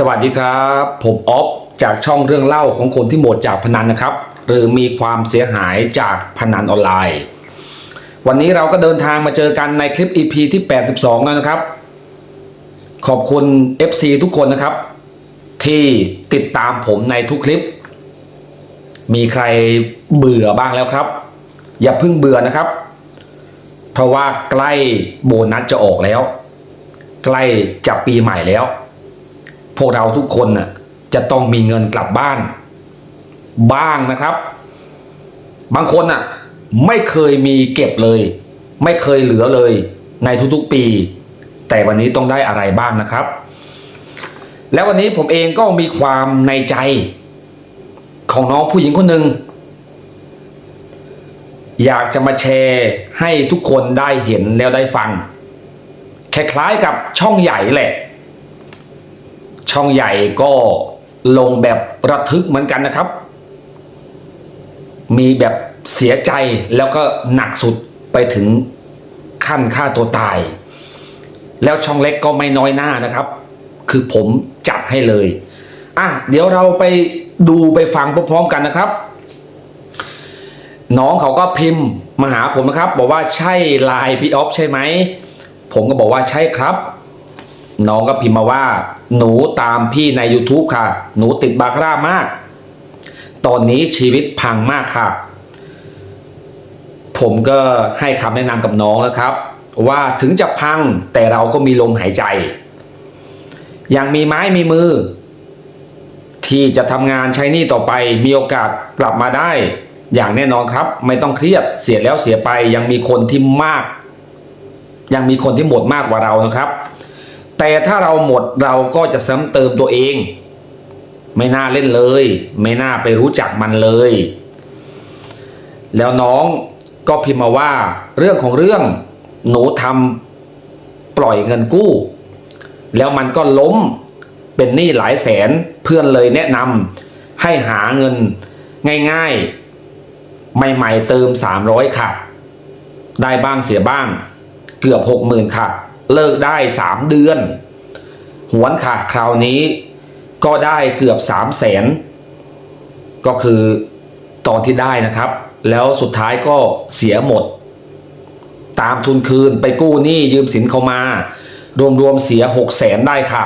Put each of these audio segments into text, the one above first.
สวัสดีครับ ผมออฟจากช่องเรื่องเล่าของคนที่หมดจากพนันนะครับ หรือมีความเสียหายจากพนันออนไลน์ วันนี้เราก็เดินทางมาเจอกันในคลิป EP ที่ 82 แล้วนะครับ ขอบคุณ FC ทุกคนนะครับ ที่ติดตามผมในทุกคลิป มีใครเบื่อบ้างแล้วครับ อย่าเพิ่งเบื่อนะครับ เพราะว่าใกล้โบนัสจะออกแล้ว ใกล้จะปีใหม่แล้ว พวกเราทุกคนน่ะจะต้องมีเงินกลับบ้าน บ้างนะครับ บางคนน่ะไม่เคยมีเก็บเลย ไม่เคยเหลือเลยในทุกๆปี แต่วันนี้ต้องได้อะไรบ้างนะครับ และวันนี้ผมเองก็มีความในใจของน้องผู้หญิงคนหนึ่งอยากจะมาแชร์ให้ทุกคนได้เห็นแล้วได้ฟังคล้ายๆกับช่องใหญ่แหละ ช่องใหญ่ก็ลงแบบระทึกเหมือนกันนะครับ มีแบบเสียใจแล้วก็หนักสุดไปถึงขั้นฆ่าตัวตาย แล้วช่องเล็กก็ไม่น้อยหน้านะครับ คือผมจัดให้เลยอะเดี๋ยวเราไปดูไปฟังพร้อมๆกันนะครับ น้องเขาก็พิมพ์มาหาผมนะครับ บอกว่าใช่ไลน์พี่ออฟใช่ไหม ผมก็บอกว่าใช่ครับ น้องก็พิมพ์มาว่า หนูตามพี่ใน YouTube ค่ะ หนูติดบาคาร่ามาก ตอนนี้ชีวิตพังมากค่ะ ผมก็ให้คำแนะนำกับน้องนะครับ ว่าถึงจะพังแต่เราก็มีลมหายใจ ยังมีไม้มีมือ ที่จะทำงานใช้นี้ต่อไปมีโอกาสกลับมาได้ อย่างแน่นอนครับ ไม่ต้องเครียดเสียแล้วเสียไปยังมีคนที่มาก ยังมีคนที่หมดมากกว่าเรานะครับ แต่ถ้าเราหมดเราก็จะซ้ำเติมตัวเอง ไม่น่าเล่นเลย ไม่น่าไปรู้จักมันเลย แล้วน้องก็พิมพ์มาว่า เรื่องของเรื่องหนูทำปล่อยเงินกู้ แล้วมันก็ล้มเป็นหนี้หลายแสนเพื่อนเลยแนะนำให้หาเงินง่ายๆ ใหม่ๆเติม 300 ค่ะ ได้บ้างเสียบ้าง เกือบ 60,000 ค่ะ เลิกได้3เดือน หวนค่ะคราวนี้ก็ได้เกือบ3 0 0แสนก็คือตอนที่ได้นะครับ แล้วสุดท้ายก็เสียหมด ตามทุนคืนไปกู้หนี้ยืมสินเขามา รวมๆเสีย6 0แสนได้ค่ะ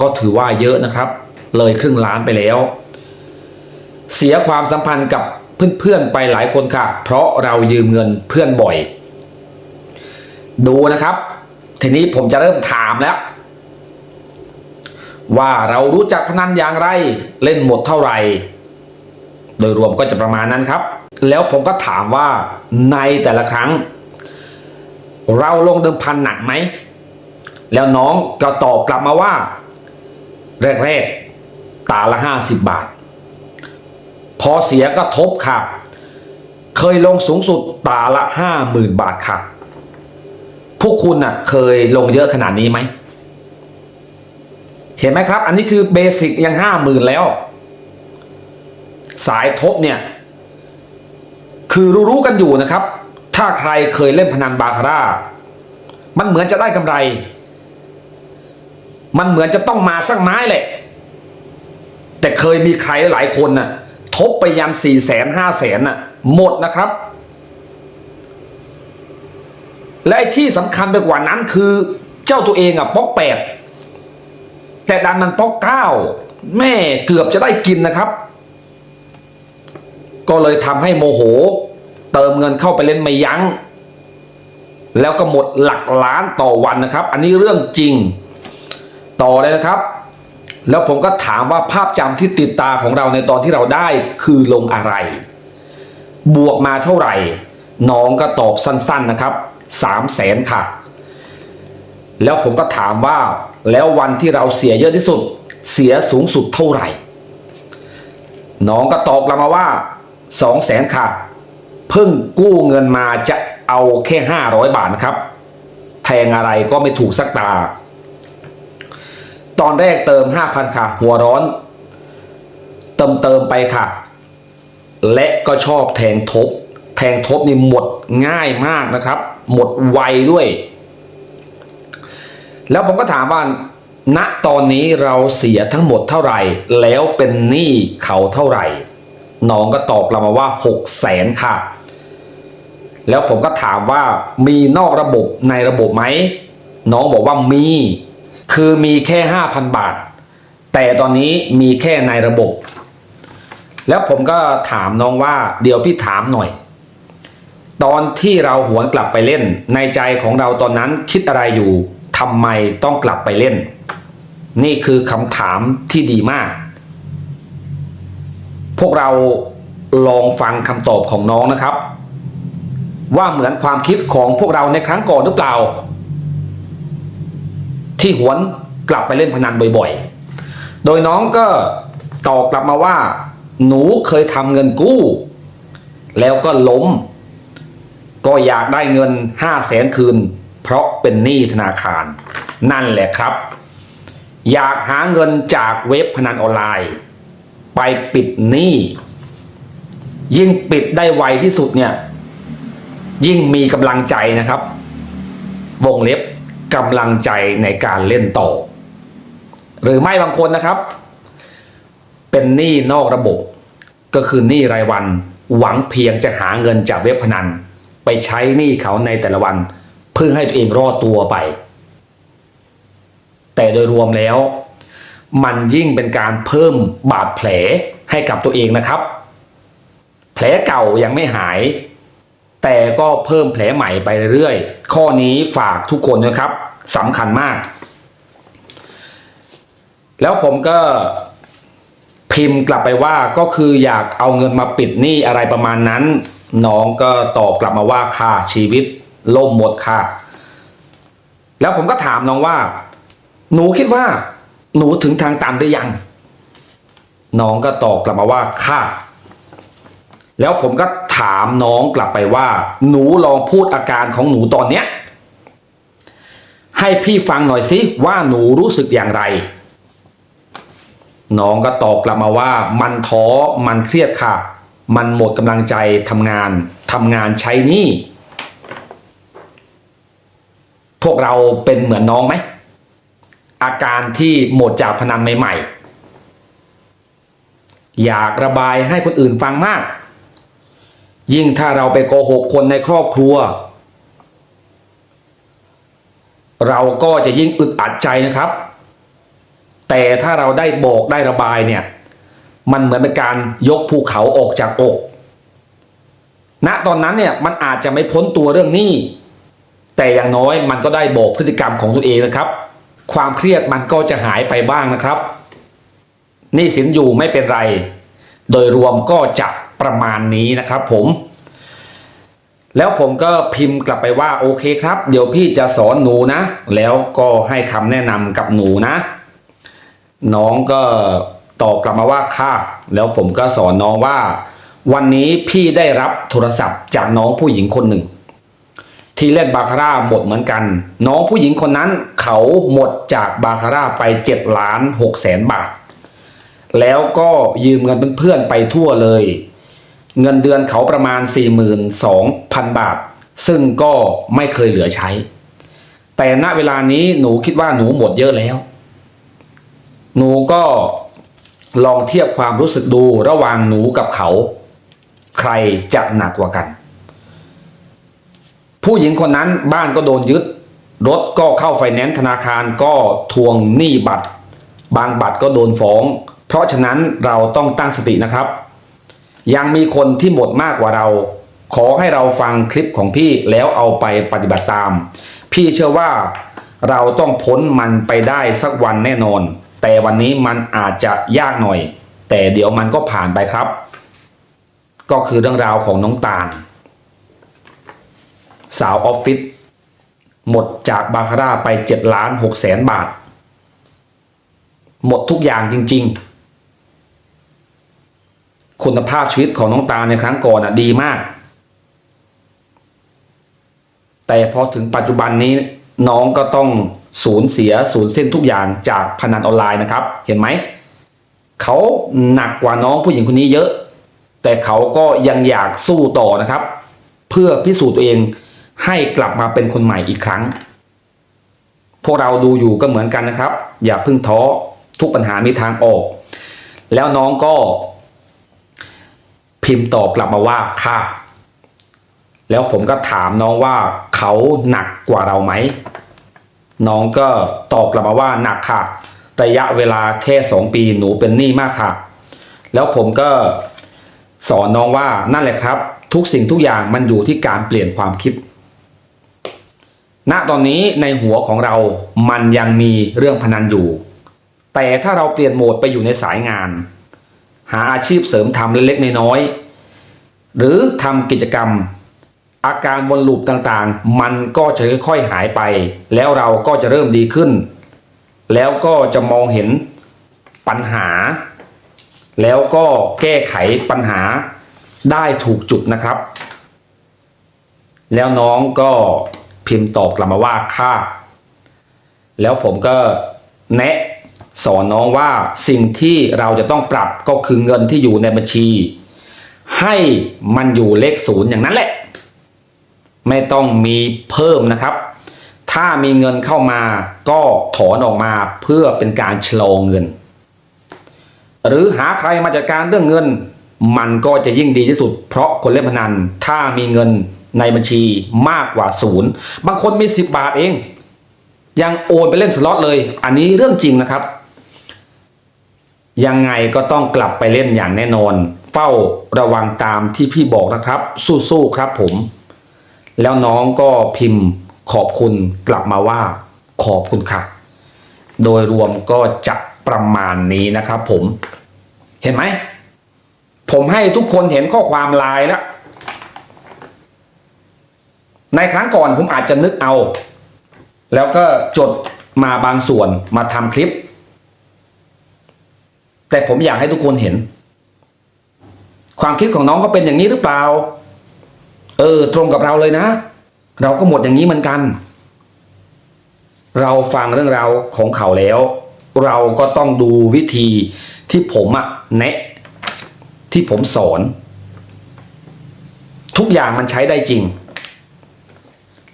ก็ถือว่าเยอะนะครับ เลยครึ่งล้านไปแล้ว เสียความสัมพันธ์กับเพื่อนๆไปหลายคนค่ะ เพราะเรายืมเงินเพื่อนบ่อย ดูนะครับ ทีนี้ผมจะเริ่มถามแล้ว ว่าเรารู้จักพนันอย่างไร เล่นหมดเท่าไหร่ โดยรวมก็จะประมาณนั้นครับ แล้วผมก็ถามว่าในแต่ละครั้ง เราลงเดิมพันหนักไหม แล้วน้องก็ตอบกลับมาว่า แรกๆ ตาละห้าสิบบาท พอเสียก็ทบค่ะ เคยลงสูงสุดตาละห้าหมื่นบาทค่ะ พวกคุณน่ะเคยลงเยอะขนาดนี้ไหม เห็นไหมครับ อันนี้คือเบสิกยังห้าหมื่นแล้ว สายทบเนี่ย คือรู้ๆกันอยู่นะครับ ถ้าใครเคยเล่นพนันบาคาร่า มันเหมือนจะได้กำไร มันเหมือนจะต้องมาสักไม้แหละ แต่เคยมีใครหลายคนน่ะ ทบไปยันสี่แสนห้าแสนน่ะ หมดนะครับ และไอ้ที่สำคัญไปกว่านั้นคือเจ้าตัวเองอะป๊อกแปดแต่ดันมันป๊อกเก้าแม่เกือบจะได้กินนะครับ ก็เลยทำให้โมโห เติมเงินเข้าไปเล่นไม่ยัง้ง แล้วก็หมดหลักล้านต่อวันนะครับ อันนี้เรื่องจริงต่อเลยนะครับ แล้วผมก็ถามว่าภาพจำที่ติดตาของเราในตอนที่เราได้คือลงอะไร บวกมาเท่าไหร่ น้องก็ตอบสั้น ๆนะครับ สามแสนค่ะ แล้วผมก็ถามว่าแล้ววันที่เราเสียเยอะที่สุด เสียสูงสุดเท่าไหร่ น้องก็ตอบกลับมาว่าสองแสนค่ะ เพิ่งกู้เงินมาจะเอาแค่ห้าร้อยบาทนะครับแทงอะไรก็ไม่ถูกสักตา ตอนแรกเติมห้าพันค่ะ หัวร้อน เติมเติมไปค่ะ และก็ชอบแทงทบ แทงทบนี่หมดง่ายมากนะครับ หมดไวด้วย แล้วผมก็ถามว่าณตอนนี้เราเสียทั้งหมดเท่าไหร่ แล้วเป็นหนี้เขาเท่าไหร่น้องก็ตอบกลับมาว่าหกแสนค่ะ แล้วผมก็ถามว่ามีนอกระบบในระบบไหม น้องบอกว่ามี คือมีแค่ห้าพันบาท แต่ตอนนี้มีแค่ในระบบ แล้วผมก็ถามน้องว่า เดี๋ยวพี่ถามหน่อย ตอนที่เราหวนกลับไปเล่น ในใจของเราตอนนั้นคิดอะไรอยู่ทำไมต้องกลับไปเล่น นี่คือคำถามที่ดีมาก พวกเราลองฟังคำตอบของน้องนะครับ ว่าเหมือนความคิดของพวกเราในครั้งก่อนหรือเปล่า ที่หวนกลับไปเล่นพนันบ่อยๆ โดยน้องก็ตอบกลับมาว่า หนูเคยทำเงินกู้ แล้วก็ล้ม ก็อยากได้เงินห้าแสนคืน เพราะเป็นหนี้ธนาคาร นั่นแหละครับ อยากหาเงินจากเว็บพนันออนไลน์ ไปปิดหนี้ ยิ่งปิดได้ไวที่สุดเนี่ย ยิ่งมีกำลังใจนะครับ วงเล็บกำลังใจในการเล่นต่อ หรือไม่บางคนนะครับ เป็นหนี้นอกระบบ ก็คือหนี้รายวัน หวังเพียงจะหาเงินจากเว็บพนัน ไปใช้หนี้เขาในแต่ละวัน เพื่อให้ตัวเองรอดตัวไป แต่โดยรวมแล้ว มันยิ่งเป็นการเพิ่มบาดแผลให้กับตัวเองนะครับ แผลเก่ายังไม่หาย แต่ก็เพิ่มแผลใหม่ไปเรื่อยๆข้อนี้ฝากทุกคนนะครับสำคัญมาก แล้วผมก็พิมพ์กลับไปว่าก็คืออยากเอาเงินมาปิดหนี้อะไรประมาณนั้น น้องก็ตอบกลับมาว่าค่ะชีวิตล่มหมดค่ะ แล้วผมก็ถามน้องว่า หนูคิดว่า หนูถึงทางตันหรือยัง น้องก็ตอบกลับมาว่าค่ะ แล้วผมก็ถามน้องกลับไปว่า หนูลองพูดอาการของหนูตอนเนี้ย ให้พี่ฟังหน่อยสิว่าหนูรู้สึกอย่างไร น้องก็ตอบกลับมาว่า มันท้อมันเครียดค่ะ มันหมดกำลังใจทำงานทำงานใช้หนี้พวกเราเป็นเหมือนน้องไหม อาการที่หมดจากพนันใหม่ ๆ อยากระบายให้คนอื่นฟังมาก ยิ่งถ้าเราไปโกหกคนในครอบครัว เราก็จะยิ่งอึดอัดใจนะครับ แต่ถ้าเราได้บอกได้ระบายเนี่ย มันเหมือนเป็นการยกภูเขาออกจากอก ณตอนนั้นเนี่ยมันอาจจะไม่พ้นตัวเรื่องหนี้ แต่อย่างน้อยมันก็ได้บอกพฤติกรรมของตัวเองนะครับ ความเครียดมันก็จะหายไปบ้างนะครับหนี้สินอยู่ไม่เป็นไร โดยรวมก็จะประมาณนี้นะครับผมแล้วผมก็พิมพ์กลับไปว่าโอเคครับ เดี๋ยวพี่จะสอนหนูนะ แล้วก็ให้คำแนะนำกับหนูนะ น้องก็ ตอบกลับมาว่าค่ะแล้วผมก็สอนน้องว่า วันนี้พี่ได้รับโทรศัพท์จากน้องผู้หญิงคนหนึ่ง ที่เล่นบาคาร่าหมดเหมือนกัน น้องผู้หญิงคนนั้นเขาหมดจากบาคาร่าไป7ล้าน6แสนบาท แล้วก็ยืมเงินเพื่อนๆไปทั่วเลย เงินเดือนเขาประมาณ 42,000 บาท ซึ่งก็ไม่เคยเหลือใช้ แต่ณเวลานี้หนูคิดว่าหนูหมดเยอะแล้ว หนูก็ ลองเทียบความรู้สึกดูระหว่างหนูกับเขา ใครจะหนักกว่ากัน ผู้หญิงคนนั้นบ้านก็โดนยึด รถก็เข้าไฟแนนซ์ธนาคารก็ทวงหนี้บัตร บางบัตรก็โดนฟ้อง เพราะฉะนั้นเราต้องตั้งสตินะครับ ยังมีคนที่หมดมากกว่าเรา ขอให้เราฟังคลิปของพี่แล้วเอาไปปฏิบัติตาม พี่เชื่อว่าเราต้องพ้นมันไปได้สักวันแน่นอน แต่วันนี้มันอาจจะยากหน่อย แต่เดี๋ยวมันก็ผ่านไปครับ ก็คือเรื่องราวของน้องตาล สาวออฟฟิศหมดจากบาคาร่าไป7ล้าน6แสนบาท หมดทุกอย่างจริง ๆ คุณภาพชีวิตของน้องตาลในครั้งก่อนอะดีมาก แต่พอถึงปัจจุบันนี้น้องก็ต้อง สูญเสียสูญสิ้นทุกอย่างจากพนันออนไลน์นะครับ เห็นไหมเขาหนักกว่าน้องผู้หญิงคนนี้เยอะ แต่เขาก็ยังอยากสู้ต่อนะครับ เพื่อพิสูจน์ตัวเองให้กลับมาเป็นคนใหม่อีกครั้ง พวกเราดูอยู่ก็เหมือนกันนะครับ อย่าเพึ่งท้อทุกปัญหามีทางออก แล้วน้องก็พิมพ์ตอบกลับมาว่าค่ะ แล้วผมก็ถามน้องว่าเขาหนักกว่าเราไหม น้องก็ตอบกลับมาว่าหนักค่ะ ระยะเวลาแค่สองปีหนูเป็นหนี้มากค่ะ แล้วผมก็สอนน้องว่านั่นแหละครับ ทุกสิ่งทุกอย่างมันอยู่ที่การเปลี่ยนความคิด ณตอนนี้ในหัวของเรามันยังมีเรื่องพนันอยู่ แต่ถ้าเราเปลี่ยนโหมดไปอยู่ในสายงาน หาอาชีพเสริมทำเล็กๆน้อยๆหรือทำกิจกรรม อาการวนลูปต่างๆ มันก็จะค่อยๆหายไป แล้วเราก็จะเริ่มดีขึ้น แล้วก็จะมองเห็นปัญหา แล้วก็แก้ไขปัญหาได้ถูกจุดนะครับ แล้วน้องก็พิมพ์ตอบกลับมาว่าค่ะ แล้วผมก็แนะสอนน้องว่าสิ่งที่เราจะต้องปรับก็คือเงินที่อยู่ในบัญชี ให้มันอยู่เลขศูนย์อย่างนั้นแหละ ไม่ต้องมีเพิ่มนะครับ ถ้ามีเงินเข้ามาก็ถอนออกมาเพื่อเป็นการชะลอเงิน หรือหาใครมาจัดการเรื่องเงิน มันก็จะยิ่งดีที่สุด เพราะคนเล่นพนันถ้ามีเงินในบัญชีมากกว่าศูนย์บางคนมี 10 บาทเอง ยังโอนไปเล่นสล็อตเลย อันนี้เรื่องจริงนะครับ ยังไงก็ต้องกลับไปเล่นอย่างแน่นอน เฝ้าระวังตามที่พี่บอกนะครับ สู้ๆครับผม แล้วน้องก็พิมพ์ขอบคุณกลับมาว่าขอบคุณค่ะ โดยรวมก็จะประมาณนี้นะครับผมเห็นไหม ผมให้ทุกคนเห็นข้อความไลน์แล้ว ในครั้งก่อนผมอาจจะนึกเอา แล้วก็จดมาบางส่วนมาทำคลิป แต่ผมอยากให้ทุกคนเห็น ความคิดของน้องก็เป็นอย่างนี้หรือเปล่า เออ ตรงกับเราเลยนะ เราก็หมดอย่างนี้เหมือนกัน เราฟังเรื่องราวของเขาแล้ว เราก็ต้องดูวิธีที่ผมอะแนะ ที่ผมสอน ทุกอย่างมันใช้ได้จริง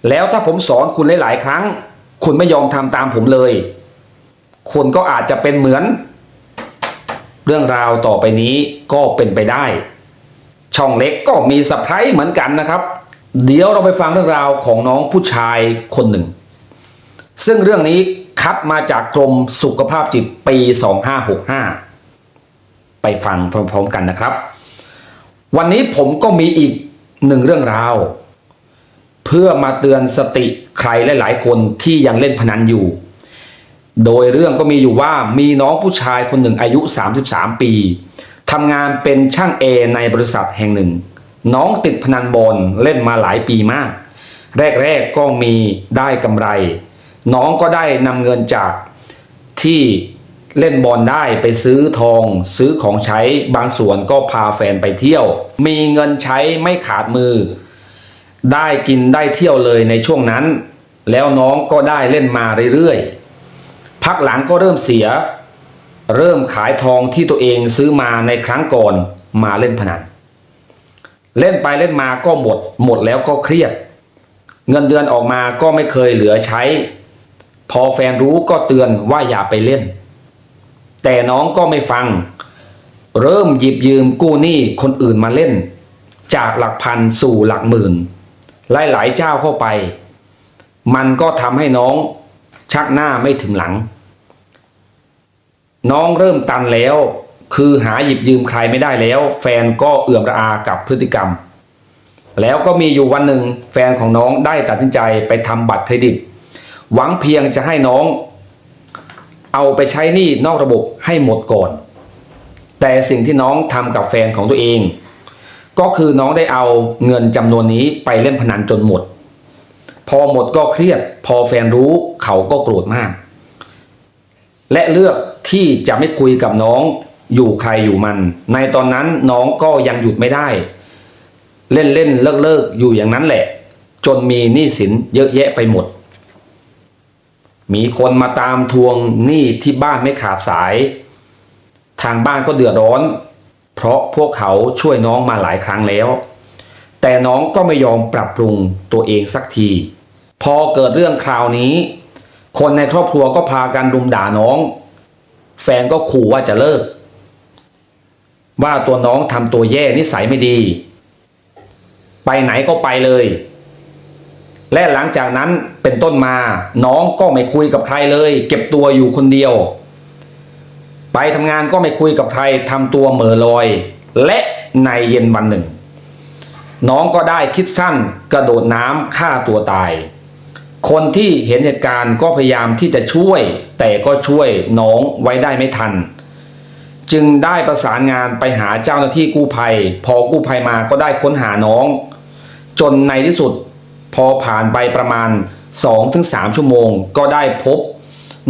แล้วถ้าผมสอนคุณหลาย ๆ ครั้ง คุณไม่ยอมทำตามผมเลย คุณก็อาจจะเป็นเหมือน เรื่องราวต่อไปนี้ก็เป็นไปได้ ช่องเล็กก็มีสไพรส์เหมือนกันนะครับ เดี๋ยวเราไปฟังเรื่องราวของน้องผู้ชายคนหนึ่ง ซึ่งเรื่องนี้คัดมาจากกรมสุขภาพจิตปี 2565 ไปฟังพร้อมๆกันนะครับ วันนี้ผมก็มีอีกหนึ่งเรื่องราว เพื่อมาเตือนสติใครหลายๆ คนที่ยังเล่นพนันอยู่ โดยเรื่องก็มีอยู่ว่ามีน้องผู้ชายคนหนึ่งอายุ 33 ปี ทำงานเป็นช่างเอในบริษัทแห่งหนึ่ง น้องติดพนันบอลเล่นมาหลายปีมาก แรกๆก็มีได้กำไร น้องก็ได้นำเงินจากที่เล่นบอลได้ไปซื้อทอง ซื้อของใช้บางส่วนก็พาแฟนไปเที่ยว มีเงินใช้ไม่ขาดมือ ได้กินได้เที่ยวเลยในช่วงนั้น แล้วน้องก็ได้เล่นมาเรื่อยๆพักหลังก็เริ่มเสีย เริ่มขายทองที่ตัวเองซื้อมาในครั้งก่อนมาเล่นพนัน เล่นไปเล่นมาก็หมด หมดแล้วก็เครียด เงินเดือนออกมาก็ไม่เคยเหลือใช้ พอแฟนรู้ก็เตือนว่าอย่าไปเล่น แต่น้องก็ไม่ฟัง เริ่มหยิบยืมกู้หนี้คนอื่นมาเล่น จากหลักพันสู่หลักหมื่นหลายๆเจ้าเข้าไป มันก็ทำให้น้องชักหน้าไม่ถึงหลัง น้องเริ่มตันแล้ว คือหาหยิบยืมใครไม่ได้แล้ว แฟนก็เอื่อมระอากับพฤติกรรม แล้วก็มีอยู่วันหนึ่งแฟนของน้องได้ตัดสินใจไปทำบัตรเครดิต หวังเพียงจะให้น้อง เอาไปใช้หนี้นอกระบบให้หมดก่อน แต่สิ่งที่น้องทำกับแฟนของตัวเอง ก็คือน้องได้เอาเงินจำนวนนี้ไปเล่นพนันจนหมด พอหมดก็เครียด พอแฟนรู้เขาก็โกรธมากและเลือก ที่จะไม่คุยกับน้องอยู่ใครอยู่มัน ในตอนนั้นน้องก็ยังหยุดไม่ได้ เล่นเล่นเลิกเลิกอยู่อย่างนั้นแหละ จนมีหนี้สินเยอะแยะไปหมด มีคนมาตามทวงหนี้ที่บ้านไม่ขาดสาย ทางบ้านก็เดือดร้อน เพราะพวกเขาช่วยน้องมาหลายครั้งแล้ว แต่น้องก็ไม่ยอมปรับปรุงตัวเองสักที พอเกิดเรื่องคราวนี้ คนในครอบครัวก็พากันรุมด่าน้อง แฟนก็ขู่ว่าจะเลิก ว่าตัวน้องทำตัวแย่นิสัยไม่ดี ไปไหนก็ไปเลย และหลังจากนั้นเป็นต้นมา น้องก็ไม่คุยกับใครเลย เก็บตัวอยู่คนเดียว ไปทำงานก็ไม่คุยกับใครทำตัวเหม่อลอย และในเย็นวันหนึ่ง น้องก็ได้คิดสั้นกระโดดน้ำฆ่าตัวตาย คนที่เห็นเหตุการณ์ก็พยายามที่จะช่วย แต่ก็ช่วยน้องไว้ได้ไม่ทัน จึงได้ประสานงานไปหาเจ้าหน้าที่กู้ภัย พอกู้ภัยมาก็ได้ค้นหาน้อง จนในที่สุดพอผ่านไปประมาณ 2-3 ชั่วโมง ก็ได้พบ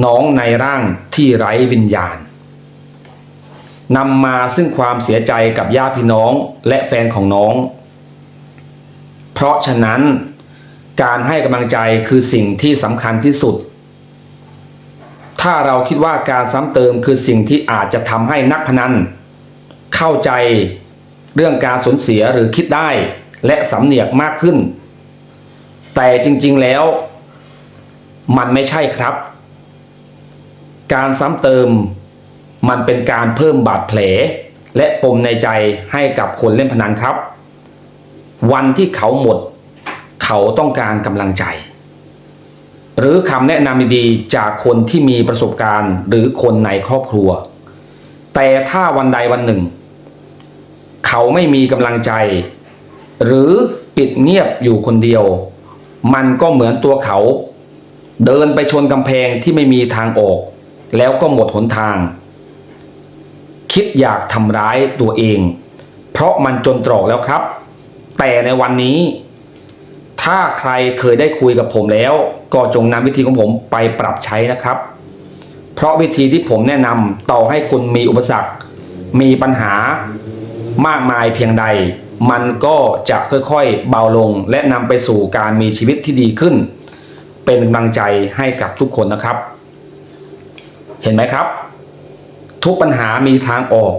น้องในร่างที่ไร้วิญญาณนำมาซึ่งความเสียใจกับญาติพี่น้องและแฟนของน้อง เพราะฉะนั้น การให้กำลังใจคือสิ่งที่สำคัญที่สุด ถ้าเราคิดว่าการซ้ำเติมคือสิ่งที่อาจจะทำให้นักพนัน เข้าใจเรื่องการสูญเสียหรือคิดได้ และสำเนียกมากขึ้น แต่จริงๆแล้ว มันไม่ใช่ครับ การซ้ำเติมมันเป็นการเพิ่มบาดแผล และปมในใจให้กับคนเล่นพนันครับ วันที่เขาหมด เขาต้องการกำลังใจ หรือคำแนะนำดีๆจากคนที่มีประสบการณ์หรือคนในครอบครัว แต่ถ้าวันใดวันหนึ่ง เขาไม่มีกำลังใจ หรือปิดเงียบอยู่คนเดียว มันก็เหมือนตัวเขา เดินไปชนกำแพงที่ไม่มีทางออก แล้วก็หมดหนทาง คิดอยากทำร้ายตัวเอง เพราะมันจนตรอกแล้วครับ แต่ในวันนี้ ถ้าใครเคยได้คุยกับผมแล้ว ก็จงนำวิธีของผมไปปรับใช้นะครับ เพราะวิธีที่ผมแนะนำต่อให้คุณมีอุปสรรค มีปัญหามากมายเพียงใด มันก็จะค่อยๆเบาลง และนำไปสู่การมีชีวิตที่ดีขึ้น เป็นกำลังใจให้กับทุกคนนะครับ เห็นไหมครับ ทุกปัญหามีทางออก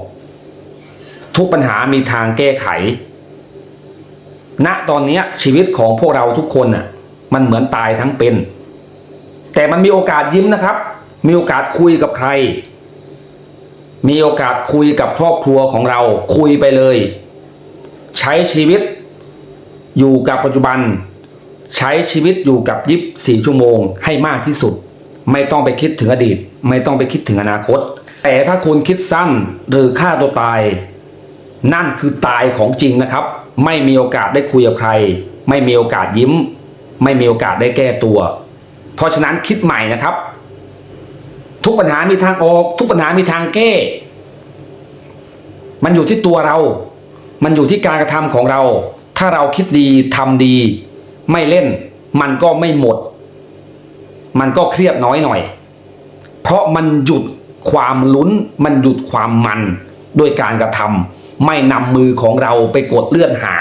ทุกปัญหามีทางแก้ไข ณตอนนี้ชีวิตของพวกเราทุกคนน่ะมันเหมือนตายทั้งเป็น แต่มันมีโอกาสยิ้มนะครับ มีโอกาสคุยกับใคร มีโอกาสคุยกับครอบครัวของเราคุยไปเลย ใช้ชีวิตอยู่กับปัจจุบัน ใช้ชีวิตอยู่กับยิบสี่ชั่วโมงให้มากที่สุด ไม่ต้องไปคิดถึงอดีต ไม่ต้องไปคิดถึงอนาคต แต่ถ้าคุณคิดสั้นหรือฆ่าตัวตาย นั่นคือตายของจริงนะครับ ไม่มีโอกาสได้คุยกับใคร ไม่มีโอกาสยิ้ม ไม่มีโอกาสได้แก้ตัว เพราะฉะนั้นคิดใหม่นะครับ ทุกปัญหามีทางออก ทุกปัญหามีทางแก้ มันอยู่ที่ตัวเรา มันอยู่ที่การกระทำของเรา ถ้าเราคิดดีทำดี ไม่เล่น มันก็ไม่หมด มันก็เครียดน้อยหน่อย เพราะมันหยุดความลุ้น มันหยุดความมันด้วยการกระทำ ไม่นำมือของเราไปกดเลื่อนหา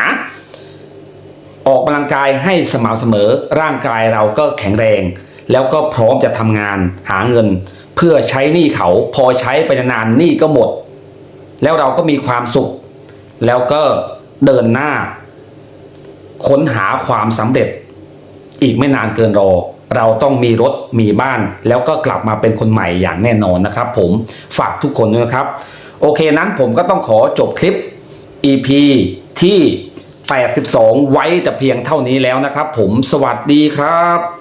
ออกกำลังกายให้สม่ำเสมอร่างกายเราก็แข็งแรง แล้วก็พร้อมจะทำงานหาเงิน เพื่อใช้หนี้เขาพอใช้ไปนานๆหนี้ก็หมด แล้วเราก็มีความสุข แล้วก็เดินหน้า ค้นหาความสำเร็จ อีกไม่นานเกินรอเราต้องมีรถมีบ้าน แล้วก็กลับมาเป็นคนใหม่อย่างแน่นอนนะครับ ผมฝากทุกคนด้วยนะครับ โอเคนั้นผมก็ต้องขอจบคลิป EP ที่ 82 ไว้แต่เพียงเท่านี้แล้วนะครับ ผมสวัสดีครับ